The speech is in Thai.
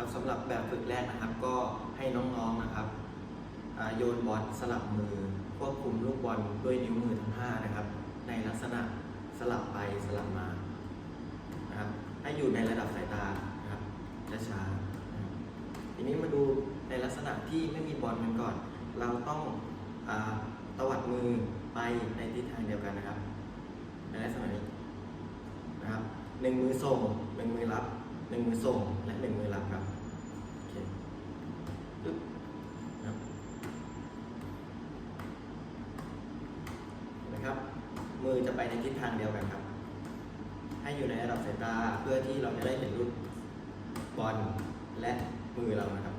ครับสำหรับแบบฝึกแรกนะครับ ก็ให้น้องๆนะครับโยนบอลสลับมือควบคุมลูกบอลด้วยนิ้วมือทั้งห้านะครับ ในลักษณะสลับไปสลับมานะครับให้อยู่ในระดับสายตานะครับช้าๆนะครับทีนี้มาดูในลักษณะที่ไม่มีบอลกันก่อน เราต้องอตวัดมือไปในทิศทางเดียวกันนะครับในลักษณะนี้นะครับหนึ่งมือส่งหนึ่งมือรับ หนึ่งมือส่งและหนึ่งมือรับครับโอเคปึ๊บนะครับเห็นะครับ มือจะไปในทิศทางเดียวกันครับ ให้อยู่ในระดับสายตาเพื่อที่เราจะได้เห็นรูปบอลและมือเรานะครับ